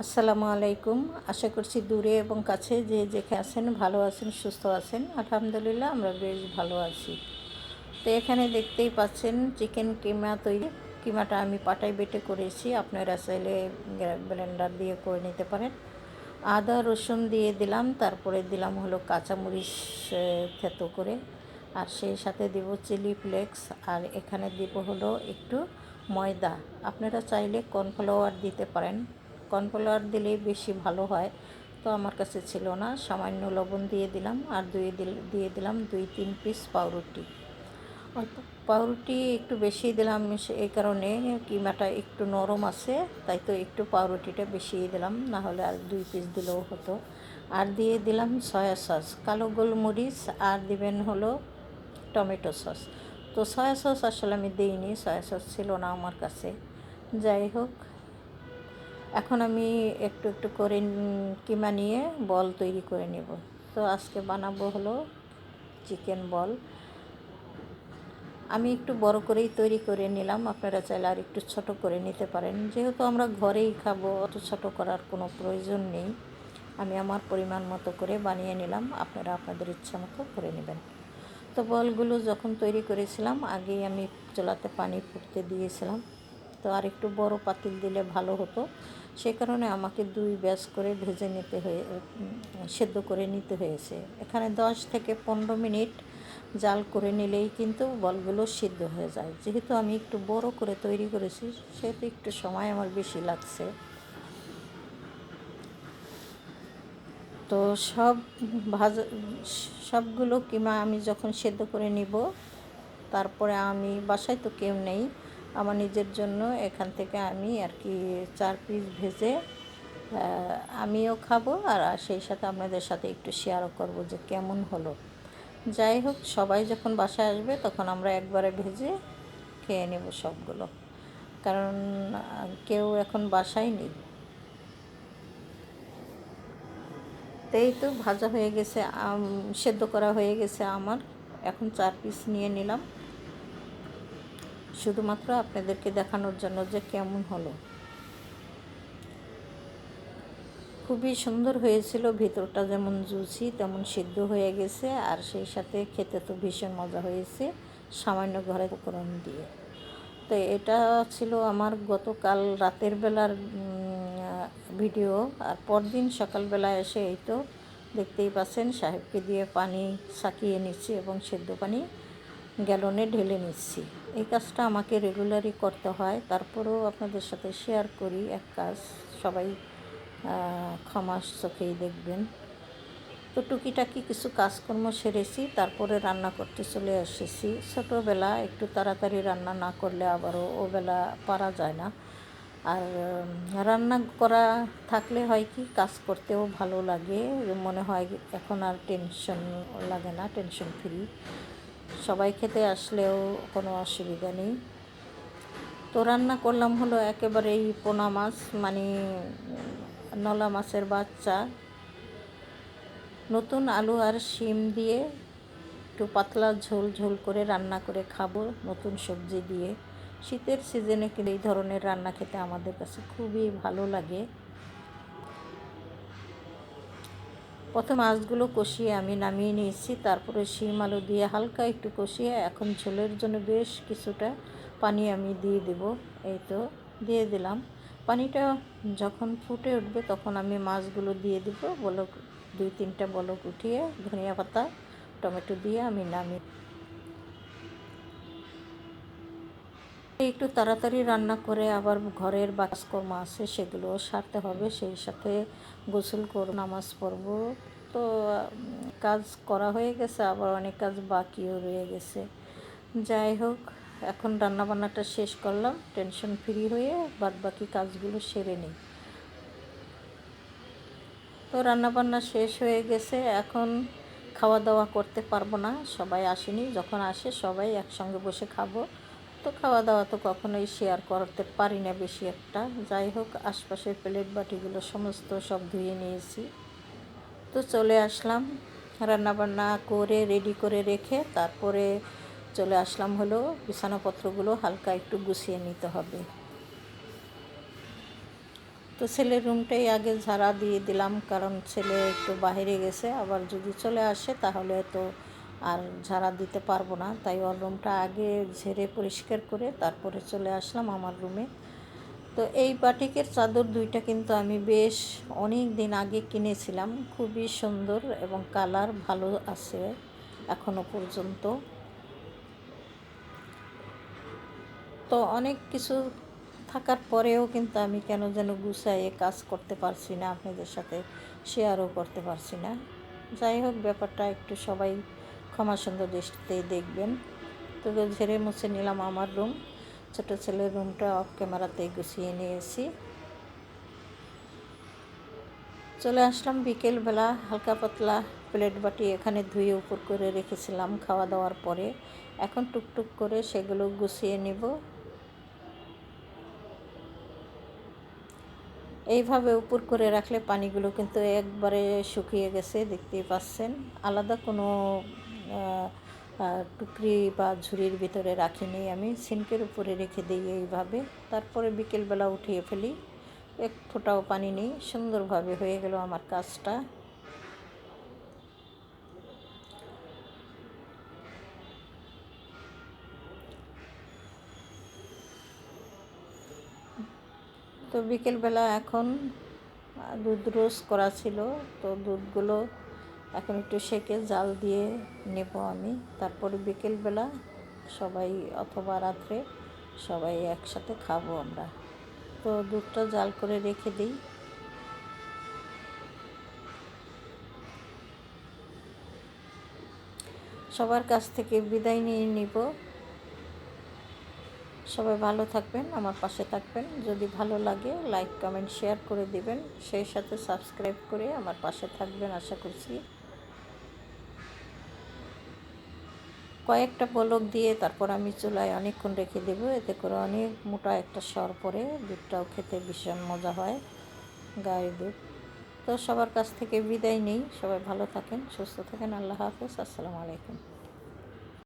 আসসালামু আলাইকুম। আশা করছি দূরে এবং কাছে যে যেখানে আছেন ভালো আছেন, সুস্থ আছেন। আলহামদুলিল্লাহ আমরা বেশ ভালো আছি। তো এখানে দেখতেই পাচ্ছেন চিকেন কিমা তৈরি। কিমাটা আমি পাটাই বেটে করেছি। আপনারা চাইলে ব্লেন্ডার দিয়ে করে নিতে পারেন। আদা, রসুন দিয়ে দিলাম। তারপরে দিলাম হলো কাঁচামরিচ থেতো করে। আর সেই সাথে দিব চিলি ফ্লেক্স। আর এখানে দিব হলো একটু ময়দা। আপনারা চাইলে কর্নফ্লাওয়ার দিতে পারেন। কর্নফ্লাওয়ার দিলেই বেশি ভালো হয়। তো আমার কাছে ছিল না। সামান্য লবণ দিয়ে দিলাম আর দুই দিয়ে দিলাম দুই তিন পিস পাউরুটি। অল্প পাউরুটি একটু বেশি দিলাম এই কারণে কিমাটা একটু নরম আছে, তাই তো একটু পাউরুটিটা বেশি দিলাম না হলে আর দুই পিস দিলেও হতো। আর দিয়ে দিলাম সয়া সস, কালো গোলমরিচ আর দিবেন হলো টমেটো সস। তো সয়া সস আসলে আমি দিইনি, সয়া সস ছিল না আমার কাছে। যাই হোক এখন আমি একটু একটু করে কিমা নিয়ে বল তৈরি করে নেব। তো আজকে বানাবো হলো চিকেন বল। আমি একটু বড় করেই তৈরি করে নিলাম। আপনারা চাইলে আর একটু ছোট করে নিতে পারেন। যেহেতু আমরা ঘরেই খাব, অত ছোট করার কোনো প্রয়োজন নেই। আমি আমার পরিমাণ মতো করে বানিয়ে নিলাম। আপনারা আপনাদের ইচ্ছা মতো করে নেবেন। তো বলগুলো যখন তৈরি করেছিলাম, আগেই আমি চোলাতে পানি ফুটতে দিয়েছিলাম। তো আর একটু বড় পাতিল দিলে ভালো হতো। সে কারণে আমাকে দুই ব্যাস করে ভেজে নিতে হয়ে সেদ্ধ করে নিতে হয়েছে। এখানে দশ থেকে পনেরো মিনিট জাল করে নিলেই কিন্তু বলগুলো সিদ্ধ হয়ে যায়। যেহেতু আমি একটু বড় করে তৈরি করেছি, সেহেতু একটু সময় আমার বেশি লাগছে। তো সব ভাজা, সবগুলো কিমা আমি যখন সেদ্ধ করে নিব, তারপরে আমি, বাসায় তো কেউ নেই আমার নিজের জন্য এখান থেকে আমি আর কি চার পিস ভেজে আমিও খাব আর সেই সাথে আপনাদের সাথে একটু শেয়ারও করব যে কেমন হলো। যাই হোক, সবাই যখন বাসায় আসবে তখন আমরা একবারে ভেজে খেয়ে নেব সবগুলো। কারণ কেউ এখন বাসায় নেই। এই তো ভাজা হয়ে গেছে সেদ্ধ করা হয়ে গেছে আমার। এখন চার পিস নিয়ে নিলাম। শুধুমাত্র আপনাদেরকে দেখানোর জন্য যে কেমন হলো। খুবই সুন্দর হয়েছিল, ভিতরটা যেমন জুসি, তেমন সিদ্ধ হয়ে গেছে, আর সেই সাথে খেতে তো ভীষণ মজা হয়েছে, সামান্য ঘরে উপকরণ দিয়ে। তো এটা ছিল আমার গতকাল রাতের বেলার ভিডিও, আর পরদিন সকালবেলা এসে এই তো দেখতেই পাচ্ছেন, সাহেবকে দিয়ে পানি সাকিয়ে নিচ্ছি এবং সেদ্ধ পানি গ্যালনে ঢেলে নিচ্ছি। এই কাজটা আমাকে রেগুলারই করতে হয়। তারপরেও আপনাদের সাথে শেয়ার করি এক কাজ। সবাই ক্ষমাস চোখেই দেখবেন। তো টুকিটাকি কিছু কাজকর্ম সেরেছি, তারপরে রান্না করতে চলে এসেছি। ছোটোবেলা একটু তাড়াতাড়ি রান্না না করলে আবারও ওবেলা পারা যায় না। আর রান্না করা থাকলে হয় কি, কাজ করতেও ভালো লাগে। মনে হয় এখন আর টেনশন লাগে না টেনশন ফ্রি সবাই খেতে আসলেও কোনো অসুবিধা নেই। তো রান্না করলাম হলো একেবারেই পোনা মাছ মানে নলা মাছের বাচ্চা। নতুন আলু আর শিম দিয়ে একটু পাতলা ঝোল ঝোল করে রান্না করে খাব নতুন সবজি দিয়ে। শীতের সিজনে কিন্তু এই ধরনের রান্না খেতে আমাদের কাছে খুবই ভালো লাগে। প্রথম মাছগুলো কষিয়ে আমি নামিয়ে নিয়েছি, তারপরে শিম আলু দিয়ে হালকা একটু কষিয়ে এখন ঝোলের জন্য বেশ কিছুটা পানি আমি দিয়ে দেব, এই তো দিয়ে দিলাম। পানিটা যখন ফুটে উঠবে তখন আমি মাছগুলো দিয়ে দেব, বলক দুই তিনটা বলক উঠিয়ে ধনিয়া পাতা, টমেটো দিয়ে আমি নামি একটু তাড়াতাড়ি রান্না করে আবার ঘরের বাসকর্ম আছে সেগুলো সারতে হবে, সেই সাথে গোসল কর নামাজ পড়ব। তো কাজ করা হয়ে গেছে, আবার অনেক কাজ বাকিও রয়ে গেছে। যাই হোক, এখন রান্নাবান্নাটা শেষ করলাম, টেনশন ফ্রি হয়ে বাদ বাকি কাজগুলো সেরে নিই। তো রান্নাবান্না শেষ হয়ে গেছে, এখন খাওয়া দাওয়া করতে পারব না, সবাই আসেনি, যখন আসে সবাই একসঙ্গে বসে খাব। তো খাওয়া দাওয়া তো কখনোই শেয়ার করতে পারি না বেশি একটা। যাই হোক, আশপাশের প্লেট বাটিগুলো সমস্ত সব ধুয়ে নিয়েছি। তো চলে আসলাম। রান্নাবান্না করে রেডি করে রেখে তারপরে চলে আসলাম হলো বিছানাপত্রগুলো হালকা একটু গুছিয়ে নিতে হবে। তো ছেলের রুমটাই আগে ঝাড়া দিয়ে দিলাম কারণ ছেলে একটু বাইরে গেছে, আবার যদি চলে আসে তাহলে তো আর ঝাড়া দিতে পারব না। তাই ওর রুমটা আগে ঝেড়ে পরিষ্কার করে তারপরে চলে আসলাম আমার রুমে। তো এই বাটিকের চাদর দুইটা কিন্তু আমি বেশ অনেক দিন আগে কিনেছিলাম। খুবই সুন্দর এবং কালার ভালো আছে এখনও পর্যন্ত। তো অনেক কিছু থাকার পরেও কিন্তু আমি কেন যেন গুছাইয়ে কাজ করতে পারছি না, আপনাদের সাথে শেয়ারও করতে পারছি না। যাই হোক, ব্যাপারটা একটু সবাই ক্ষমা সুন্দর দৃষ্টিতে দেখবেন। তো ঝেড়ে মুছে নিলাম আমার রুম। ছোটো ছেলের রুমটা অফ ক্যামেরাতেই গুছিয়ে নিয়েছি। চলে আসলাম বিকেলবেলা, হালকা পাতলা প্লেট বাটি এখানে ধুয়ে উপর করে রেখেছিলাম খাওয়া দাওয়ার পরে। এখন টুকটুক করে সেগুলো গুছিয়ে নিব। এইভাবে উপর করে রাখলে পানিগুলো কিন্তু একবারে শুকিয়ে গেছে, দেখতেই পাচ্ছেন। আলাদা কোনো টুকরি বা ঝুড়ির ভিতরে রাখি নিই আমি সিনকের উপরে রেখে দিই এইভাবে। তারপরে বিকেলবেলা উঠিয়ে ফেলি, এক ফোঁটাও পানি নেই, সুন্দরভাবে হয়ে গেল আমার কাজটা। তো বিকেলবেলা এখন দুধ রোজ করা ছিল, তো দুধগুলো এখন একটু সেকে জাল দিয়ে নেব আমি। তারপরে বিকেলবেলা সবাই অথবা রাত্রে সবাই একসাথে খাব আমরা। তো দুধটা জাল করে রেখে দিই। সবার কাছ থেকে বিদায় নিয়ে নিব। সবাই ভালো থাকবেন, আমার পাশে থাকবেন। যদি ভালো লাগে, লাইক, কমেন্ট, শেয়ার করে দিবেন। সেই সাথে সাবস্ক্রাইব করে আমার পাশে থাকবেন, আশা করছি। কয়েকটা পলক দিয়ে তারপর আমি চুলায় অনেকক্ষণ রেখে দেবো। এতে করে অনেক মোটা একটা সর পরে দুধটাও খেতে ভীষণ মজা হয় গায়ে দুধ। তো সবার কাছ থেকে বিদায় নেই। সবাই ভালো থাকেন, সুস্থ থাকেন। আল্লাহ হাফেজ। আসসালামু আলাইকুম।